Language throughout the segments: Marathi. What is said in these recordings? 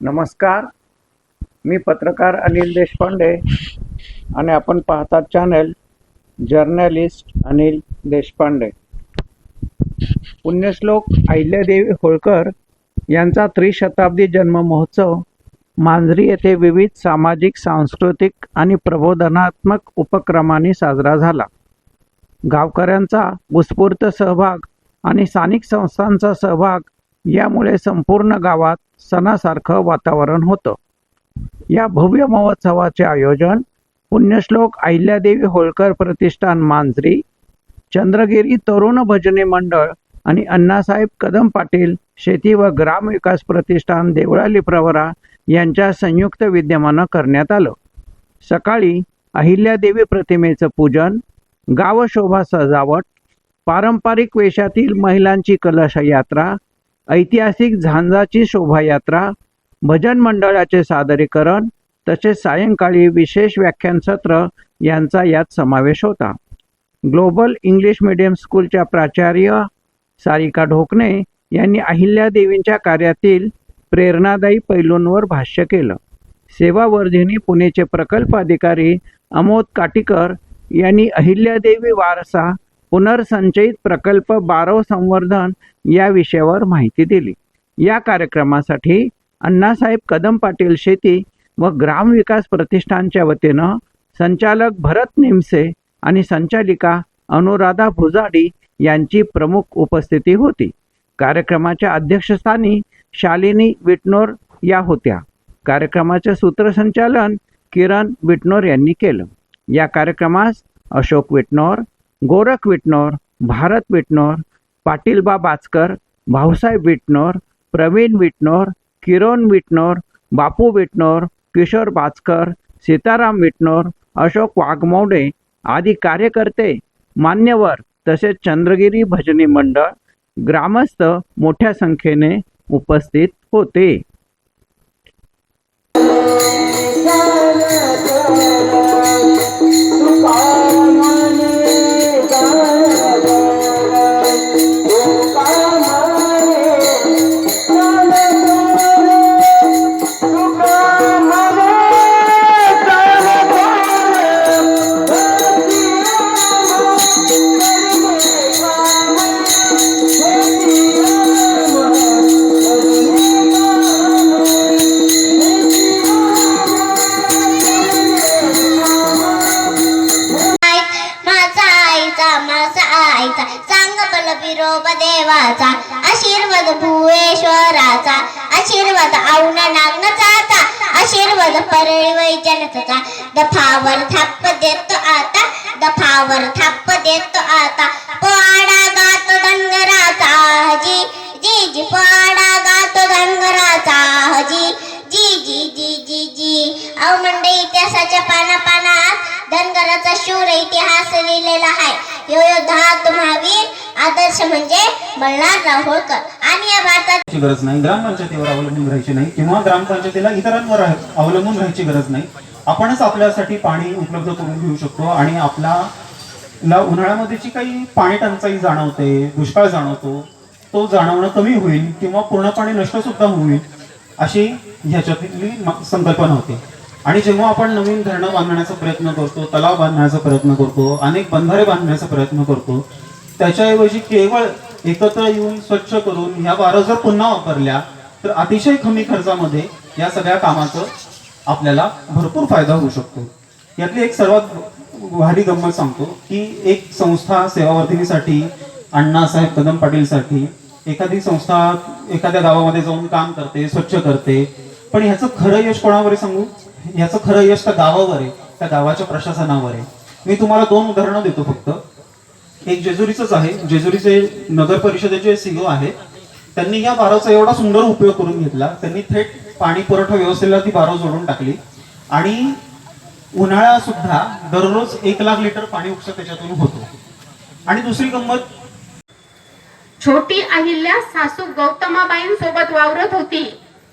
नमस्कार. मी पत्रकार अनिल देशपांडे आणि आपण पाहतात चॅनल जर्नलिस्ट अनिल देशपांडे. पुण्यश्लोक अहिल्यादेवी होळकर यांचा त्रिशताब्दी जन्म महोत्सव मांजरी येथे विविध सामाजिक सांस्कृतिक आणि प्रबोधनात्मक उपक्रमांनी साजरा झाला. गावकऱ्यांचा उत्स्फूर्त सहभाग आणि स्थानिक संस्थांचा सहभाग यामुळे संपूर्ण गावात सणासारखं वातावरण होतं. या भव्य महोत्सवाचे आयोजन पुण्यश्लोक अहिल्यादेवी होळकर प्रतिष्ठान मांजरी चंद्रगिरी तरुण भजनी मंडळ आणि अण्णासाहेब कदम पाटील शेती व ग्रामविकास प्रतिष्ठान देवळाली प्रवरा यांच्या संयुक्त विद्यमानं करण्यात आलं. सकाळी अहिल्यादेवी प्रतिमेचं पूजन गावशोभा सजावट पारंपरिक वेशातील महिलांची कलश यात्रा ऐतिहासिक झांजाची शोभायात्रा भजन मंडळाचे सादरीकरण तसेच सायंकाळी विशेष व्याख्यान सत्र यांचा यात समावेश होता. ग्लोबल इंग्लिश मीडियम स्कूलच्या प्राचार्य सारिका ढोकणे यांनी अहिल्यादेवींच्या कार्यातील प्रेरणादायी पैलूंवर भाष्य केलं. सेवावर्धिनी पुणेचे प्रकल्प अधिकारी अमोद काटीकर यांनी अहिल्यादेवी वारसा पुनर्संचयित प्रकल्प बारव संवर्धन या विषयावर माहिती दिली. या कार्यक्रमासाठी अण्णासाहेब कदम पाटील शेती व ग्रामविकास प्रतिष्ठानच्या वतीनं संचालक भरत निमसे आणि संचालिका अनुराधा भुजाडी यांची प्रमुख उपस्थिती होती. कार्यक्रमाच्या अध्यक्षस्थानी शालिनी विटनोर या होत्या. कार्यक्रमाचे सूत्रसंचालन किरण विटनोर यांनी केलं. या कार्यक्रमास अशोक विटनोर गोरख विटनोर भारत विटनोर पाटीलबा बाचकर भाऊसाहेब विटनोर प्रवीण विटनोर किरण विटनोर बापू विटनोर किशोर बाचकर सीताराम विटनोर अशोक वाघमोडे आदी कार्यकर्ते मान्यवर तसेच चंद्रगिरी भजनी मंडळ ग्रामस्थ मोठ्या संख्येने उपस्थित होते. भुवेश्वराचा आशीर्वाद औन नागनाचा आशीर्वाद परळी वैजनाथाचा दफावर थाप देतो आता दफावर थाप देतो आता. पोवाडा गातो धनगराचा हजी जी जी पोवाडा गातो धनगराचा हजी जी जी जी जी जी. अहो मंडळी इतिहासाच्या पाना पानात धनगराचा शूर इतिहास लिहिलेला आहे. यो योद्धा महावीर आदर्श म्हणजे बल्लाळराव होळकर आणि या भारताची गरज नाही ग्रामपंचायतीवर अवलंबून राहायची नाही किंवा ग्रामपंचायतीला इतरांवर अवलंबून राहायची गरज नाही. आपणच आपल्यासाठी पाणी उपलब्ध करून घेऊ शकतो आणि आपला ला उन्हाळ्यामध्ये जी काही पाणी टंचाई जाणवते दुष्काळ जाणवतो तो जाणवणं कमी होईल किंवा पूर्णपणे नष्ट सुद्धा होईल अशी ह्याच्यातली संकल्पना होती. आणि जेव्हा आपण नवीन धरणं बांधण्याचा प्रयत्न करतो तलाव बांधण्याचा प्रयत्न करतो अनेक बंधारे बांधण्याचा प्रयत्न करतो त्याच्याऐवजी केवळ एकत्र येऊन स्वच्छ करून ह्या बारा जर पुन्हा वापरल्या तर अतिशय कमी खर्चामध्ये या सगळ्या कामाचं आपल्याला भरपूर फायदा होऊ शकतो. यातली एक सर्वात भारी गंमत सांगतो की एक संस्था सेवावर्धिनीसाठी अण्णासाहेब कदम पाटीलसाठी एखादी संस्था एखाद्या गावामध्ये जाऊन काम करते स्वच्छ करते. पण ह्याचं खरं यश कोणावर आहे सांगू? ह्याचं खरं यश त्या गावावर आहे त्या गावाच्या प्रशासनावर आहे. मी तुम्हाला दोन उदाहरणं देतो फक्त. हे जेजुरीचंच आहे. जेजुरीचे नगर परिषदेचे सीओ आहेत त्यांनी या बाराचा एवढा सुंदर उपयोग करून घेतला. त्यांनी थेट पाणी पुरवठा व्यवस्थेला ती बारव जोडून टाकली. आणि उन्हाळा सुद्धा दररोज एक लाख लिटर पाणी उपसा त्याच्यातून होतो. आणि दुसरी गंमत छोटी अहिल्या सासू गौतमाबाईंसोबत वावरत होती.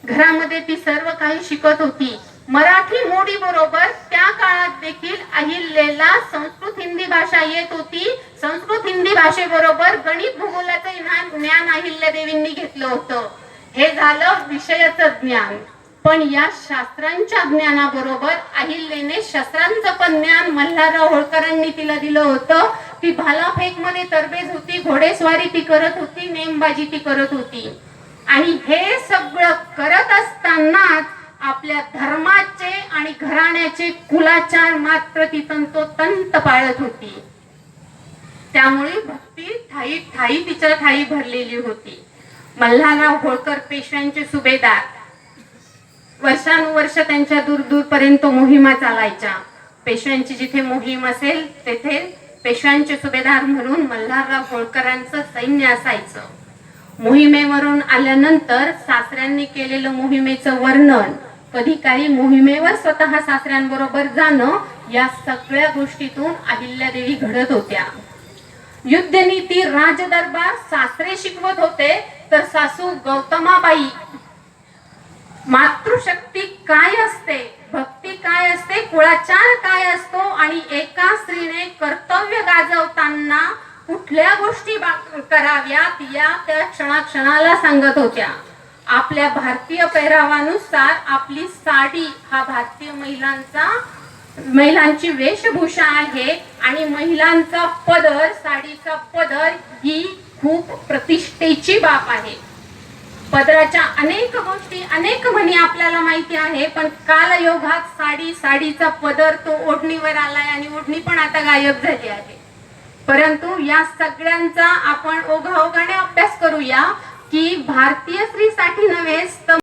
घरामध्ये ती सर्व काही शिकत होती. मराठी मोडी बरोबर त्या काळात देखील अहिल्याला संस्कृत हिंदी भाषा येत होती. संस्कृत हिंदी भाषेबरोबर गणित भूगोलाचं ज्ञान अहिल्या देवींनी घेतलं होतं. हे झालं विषयाचं ज्ञान. पण या शास्त्रांच्या ज्ञानाबरोबर अहिल्याने शस्त्रांचं पण ज्ञान मल्हारराव होळकरांनी तिला दिलं होतं. ती भालाफेकमध्ये तरबेज होती घोडेस्वारी ती करत होती नेमबाजी ती करत होती. आणि हे सगळं करत असतानाच आपल्या धर्माचे आणि घराण्याचे कुलाचार मात्र ती तंतोतंत पाळत होती. त्यामुळे भक्ती थाई थाई तिच्या थाई भरलेली होती. मल्हारराव होळकर पेशव्यांचे सुभेदार. वर्षानुवर्ष त्यांच्या दूर दूरपर्यंत मोहिमा चालायच्या. पेशव्यांची जिथे मोहीम असेल तेथे पेशव्यांचे सुभेदार म्हणून मल्हारराव होळकरांचं सैन्य असायचं. मोहिमेवरून आल्यानंतर सासऱ्यांनी केलेलं मोहिमेचं वर्णन कधी काही मोहिमेवर स्वतः सासऱ्यांबरोबर जाणं या सगळ्या गोष्टीतून अहिल्यादेवी घडत होत्या. युद्धनीती राजदरबार सासरे शिकवत होते तर सासू गौतमाबाई. मातृशक्ती काय असते? भक्ती काय असते? कुळाचार काय असतो? आणि एका स्त्रीने कर्तव्य गाजवताना कुठल्या गोष्टी कराव्यात या त्या क्षणाक्षणाला सांगत होत्या. आपल्या भारतीय पेहरावानुसार आपली साडी हा भारतीय महिलांचा महिलांची वेशभूषा आहे आणि महिलांचा पदर साडीचा पदर ही खूप प्रतिष्ठेची बाब आहे. पदराच्या अनेक गोष्टी अनेक म्हणी आपल्याला माहिती आहे पण कालयोगात साडी साडीचा पदर तो ओढणीवर आलाय आणि ओढणी पण आता गायब झाली आहे. परंतु या सगळ्यांचा आपण ओघाओघाने अभ्यास करूया की भारतीय स्त्रीसाठी नव्हे